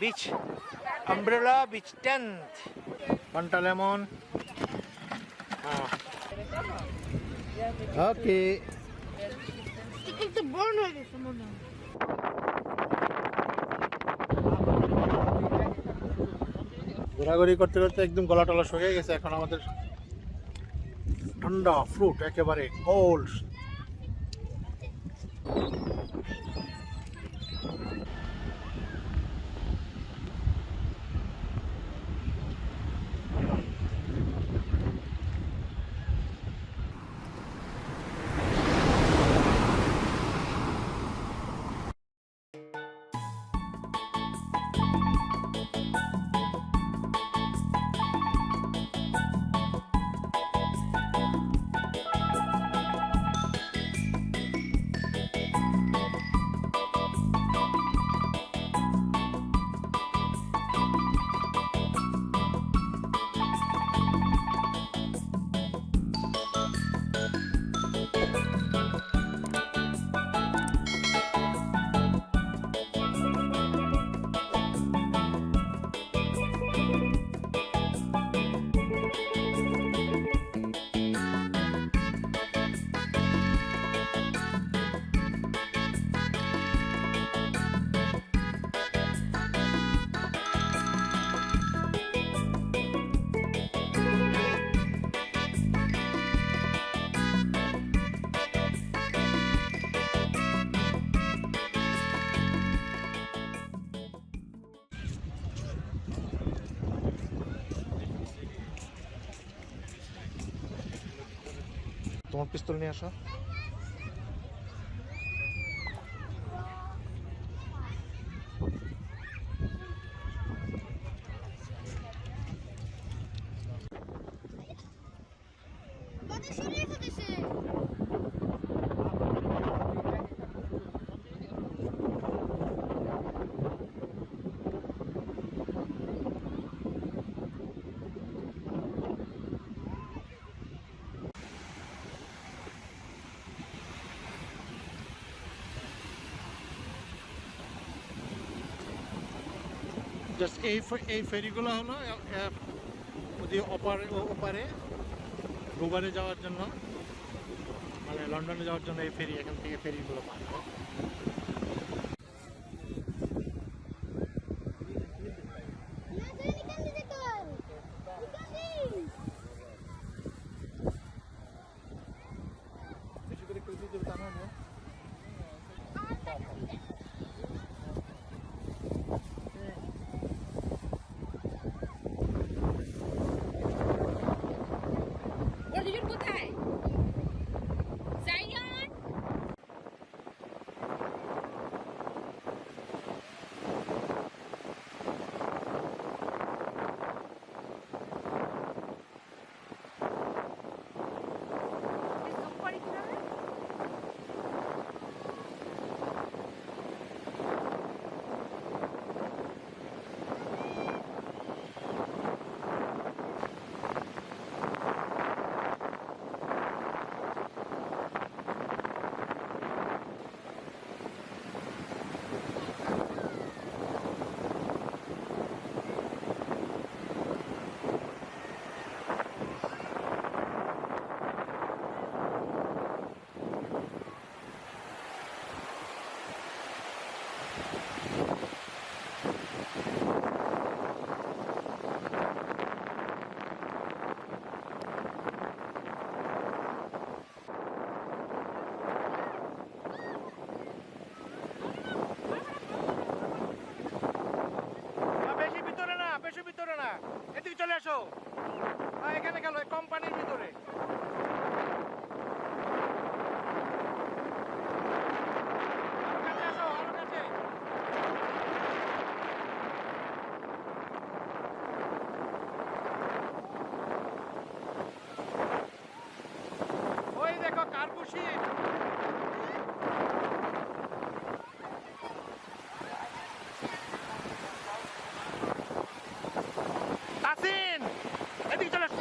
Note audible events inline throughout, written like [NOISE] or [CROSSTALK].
Beach umbrella beach tent Fanta lemon okay একটু বর্ণ হয়ে গেছে মনে হয় ঘোরাঘুরি করতে করতে একদম গলা টলা শুকিয়ে গেছে। এখন আমাদের ঠান্ডা ফ্রুট একেবারে কোল্ড Bye. তোমার পিস্তল নিয়ে আসো। জাস্ট এই এই ফেরিগুলো হলো, এ- ওপারে ওপারে গোবারে যাওয়ার জন্য মানে লন্ডনে যাওয়ার জন্য এই ফেরি, এখান থেকে ফেরিগুলো পাওয়া যায় বেশি করে কেউ যদি তা না নেয়, ওরা দুজন কোথায় জাইয়ান না, বেশি ভিতরে না বেশি ভিতরে না হ্যাঁ, এখানে গেল কোম্পানির ভিতরে। ওই দেখো কার্বুশি তাসিন এদিকে চলে আসো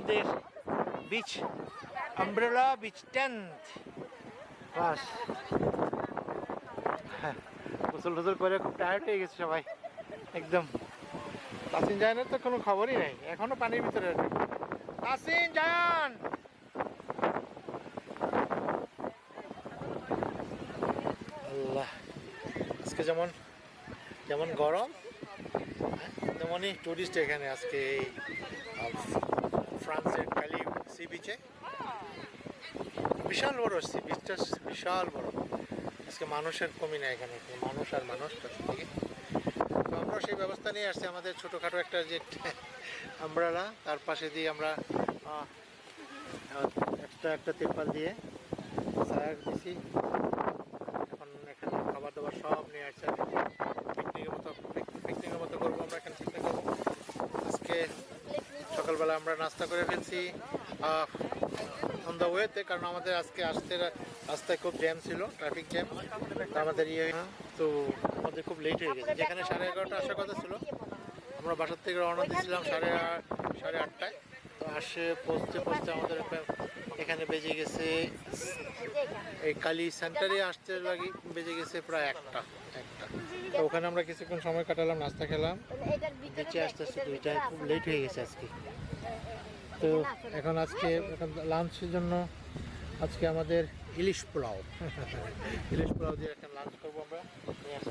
আমাদের বিচ আমব্রেলা বিচ টেন্ট বাস। হ্যাঁ টোসল করে খুব টায়ার্ড হয়ে গেছে সবাই। একদম। তাসিন জায়ানের তো কোনো খবরই নেই এখনও পানির ভিতরে আছে। তাসিন জায়ান আল্লাহ আজকে যেমন যেমন গরম হ্যাঁ, তেমনই টুরিস্ট এখানে আজকে এই ফ্রান্সের ক্যালি সি বিচে বিশাল বড় সি বিচটা বিশাল বড়। আজকে মানুষের কমি না এখানে মানুষ আর মানুষ চতুর্দিকে তো আমরা সেই ব্যবস্থা নিয়ে আসছি, আমাদের ছোটোখাটো একটা যে [LAUGHS] আমব্রেলা, তার পাশে দিয়ে আমরা একটা একটা তিরপাল দিয়ে সায়াক দিছি এখন এখানে খাবার দাবার সব নিয়ে আসছে পিকনিকের মতো পিকনিকের মতো করব আমরা এখানে পিকনিক করব আজকে সকালবেলা আমরা নাস্তা করে ফেলছি অন দ্য ওয়েতে কারণ আমাদের আজকে আসতে, রাস্তায় খুব জ্যাম ছিল ট্রাফিক জ্যাম আমাদের ইয়ে তো আমাদের খুব লেট হয়ে গেছে। যেখানে সাড়ে এগারোটা আসার কথা ছিল, আমরা বাসার থেকে রওনা দিয়েছিলাম সাড়ে সাড়ে আটটায়, তো আসে, পৌঁছতে পৌঁছতে আমাদের এখানে বেজে গেছে, এই কালী সেন্টারে আসতে লাগি, বেজে গেছে প্রায় একটা একটা। তো ওখানে আমরা কিছুক্ষণ সময় কাটালাম, নাস্তা খেলাম বেঁচে আসতে আসতে দুইটায় খুব লেট হয়ে গেছে আজকে। তো এখন আজকে এখন লাঞ্চের জন্য আজকে আমাদের ইলিশ পোলাও। [LAUGHS] ইলিশ পোলাও দিয়ে এখন লাঞ্চ করব আমরা।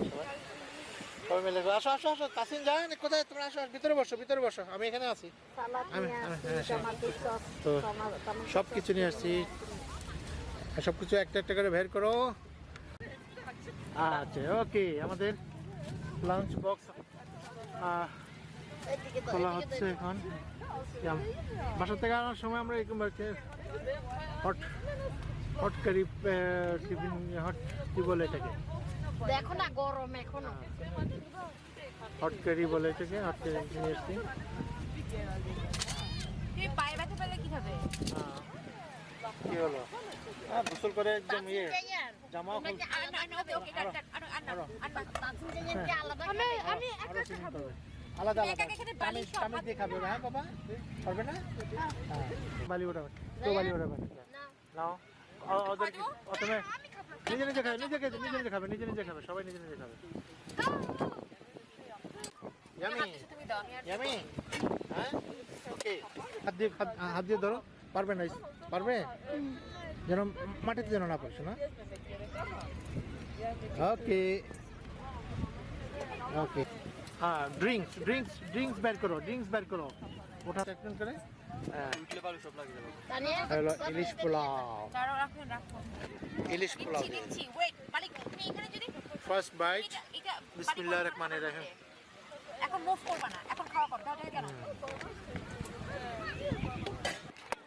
সবাই। সবাই মিলে আসো আসো আসো। তাসিন যান কোথায়? তোমরা আসো ভিতরে বসো ভিতরে বসো। আমি এখানে আছি। তো সব কিছু নিয়ে আসছি। সব কিছু একটা একটা করে বের করো। আচ্ছা ওকে আমাদের লাঞ্চ বক্স খোলা হচ্ছে এখন। জাম- বাসা থেকে আনার সময় আমরা এরকম hot hot curry tiffin hot কি বলে এটাকে। দেখো না গরম এখনও হট কারি বলে এটাকে হট কারি নিয়ে এসছি। পায়ে ব্যথা পেলে কি হবে? হ্যাঁ। কি হলো? হ্যাঁ গোসল করে একদম ইয়ে জামা খুল ওকে ওকে কাট কাট আনো আনো আনো। আমি আমি আলাদা আলাদা দিয়ে খাবে হ্যাঁ বাবা পারবে না হ্যাঁ বালি ওঠাবে তো বালি ওঠাবে নাও ওদের কি- নিজে নিজে খাবে নিজে নিজে নিজে খাবে নিজে নিজে খাবে সবাই নিজে নিজে খাবে ইয়ামি ইয়ামি হ্যাঁ ওকে হাত দিয়ে হাত দিয়ে ধরো পারবে না পারবে যেন মাটিতে যেন না পড়ছে না ওকে ওকে হ্যাঁ ড্রিঙ্কস ড্রিঙ্কস ড্রিঙ্কস বের করো ড্রিঙ্কস বের করো ওটা একজন করে হ্যাঁ তানিয়া হলো ইলিশ পোলাও দাঁড়াও রাখুন রাখুন ইলিশ পোলাও দিচ্ছি দিচ্ছি ওয়েট মালিক তুমি এখানে যদি ফার্স্ট বাইট এটা এটা বিসমিল্লাহির বালিক রহমানির রহিম। এখন মুভ করবা না এখন খাওয়া কর দাও দাও দাও।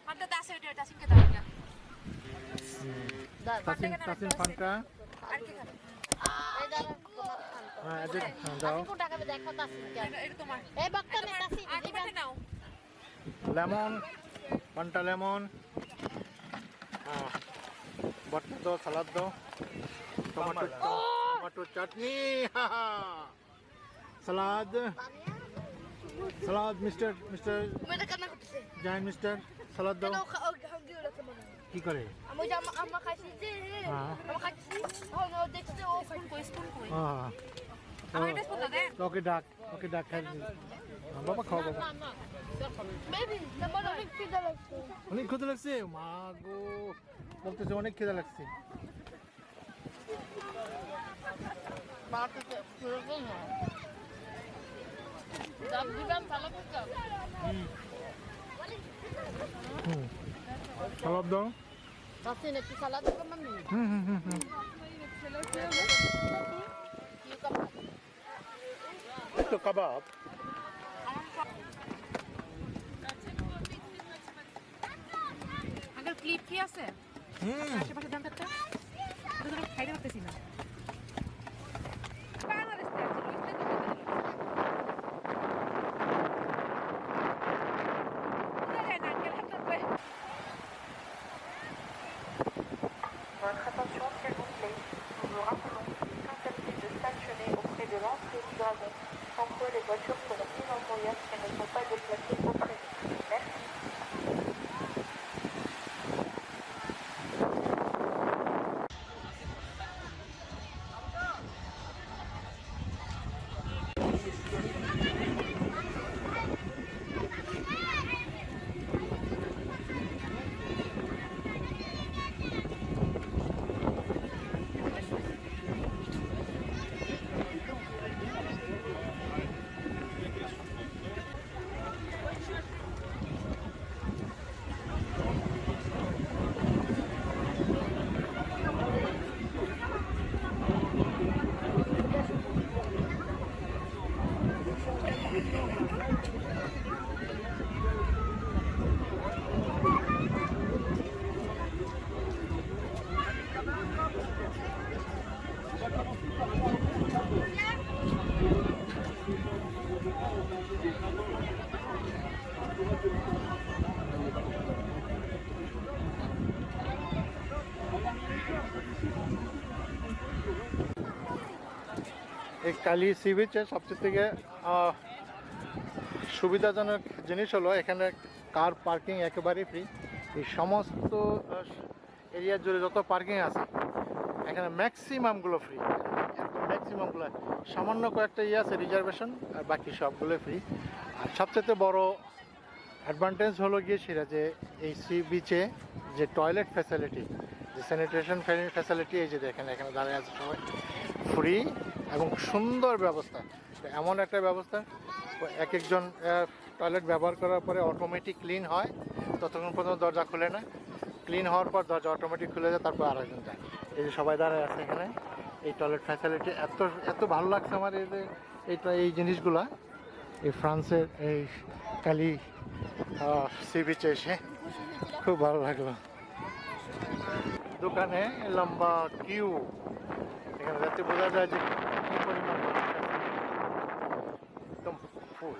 হাতটা দাসে ওটা দাসিনকে দাও এটা তাসিন তাসিন ফান্টা আর কি খাবে এই দাঁড়া তোমার খান তো। হ্যাঁ হ্যাঁ, দাও। Lemon Fanta lemon. হ্যাঁ বটনা দাও সালাদ দাও। Tomato tomato chutney salad. Salad mister mister করতেছে। মিস্টার সালাদ দাও। কি করে? আমি যে আমা- খাইছি যে হ্যাঁ। আমা খাইছি ও দেখছে ও স্পুন কই স্পুন কই। হ্যাঁ। ওকে ডাক ওকে ডাক খাই বাবা খাও বাবা। অনেক খিদে লাগছে। অনেক ক্ষুদা লাগছে? মা গো বলতেছে অনেক খিদা লাগছে। সালাদ দাও। একটু সালাদ হুম হুম হুম হুম। তো কাবাব ক্লিপ কি আছে? আশেপাশে দাম ওটা খাইতে পারতেছি না। কালি সি বিচের সবচেয়ে থেকে সুবিধাজনক জিনিস হলো এখানে কার পার্কিং একেবারেই ফ্রি এই সমস্ত এরিয়া জুড়ে যত পার্কিং আছে, এখানে ম্যাক্সিমামগুলো ফ্রি ম্যাক্সিমামগুলো সামান্য কয়েকটা ইয়ে আছে রিজার্ভেশন আর বাকি সবগুলো ফ্রি আর সবচেয়ে বড় অ্যাডভান্টেজ হলো গিয়ে সেটা যে, এই সি বিচে যে টয়লেট ফ্যাসিলিটি যে স্যানিটেশন ফ্যাসিলিটি এই যে দেখেন, এখানে দাঁড়িয়ে আছে সবাই। ফ্রি এবং সুন্দর ব্যবস্থা। এমন একটা ব্যবস্থা, এক একজন টয়লেট ব্যবহার করার পরে অটোমেটিক ক্লিন হয়, ততক্ষণ পর্যন্ত দরজা খুলে না। ক্লিন হওয়ার পর দরজা অটোমেটিক খুলে যায়, তারপর আরেকজন যায়। এই যে সবাই দাঁড়ায় আছে এখানে, এই টয়লেট ফ্যাসিলিটি এত এত ভালো লাগছে আমার এই যে এইটা এই জিনিসগুলা। এই ফ্রান্সের এই কালি সি বিচে এসে খুব ভালো লাগল। দোকানে লম্বা কিউ এখানে যাতে বোঝা যায় যে не понимаю. Там, фу.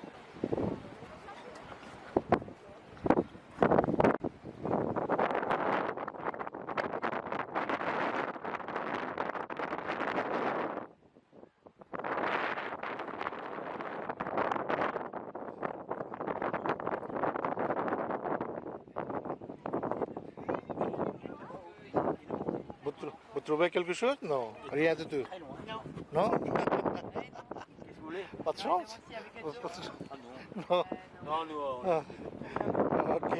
Vous trouvez quelque chose Non, rien du tout. Non [LAUGHS] Pas de chance Pas de chance. Non. Non, nous, euh, Ah. Ah, Ok.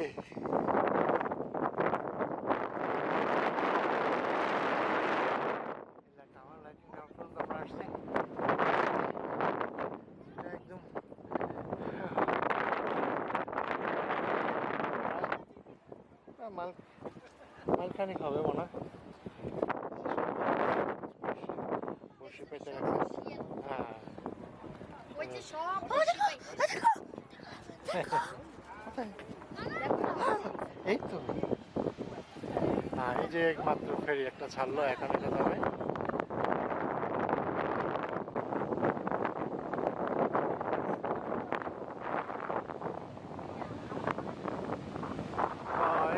একদম আহ, মাল মালখানিক হবে মনে হয় বসে পেতে গেছে হ্যাঁ ওই যে সব এই তো হ্যাঁ এই যে একমাত্র ফেরি একটা ছাড়লো এখন এটা যাবে।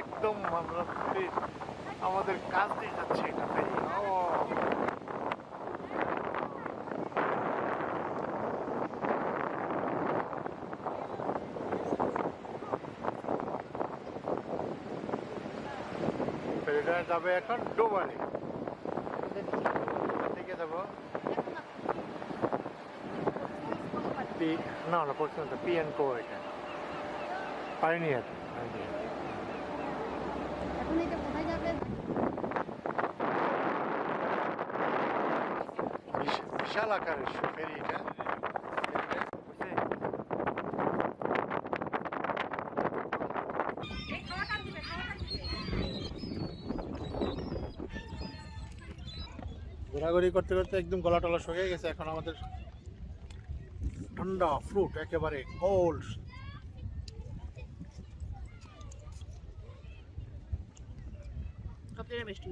একদম আমরা আমাদের কাজ দিয়ে যাচ্ছে এটা ফেরি। ও। ফেরিটা যাবে এখন থেকে যাব। পি না না পর্যন্ত পি এন কো এটা। পাইনিয়ার এখন এটা কোথায় যাবে? বিশাল আকারের ফেরি এটা। ঘোরাঘুরি করতে করতে একদম গলা টলা শুকিয়ে গেছে। এখন আমাদের ঠান্ডা ফ্রুট একেবারে কোল্ড মিষ্টি।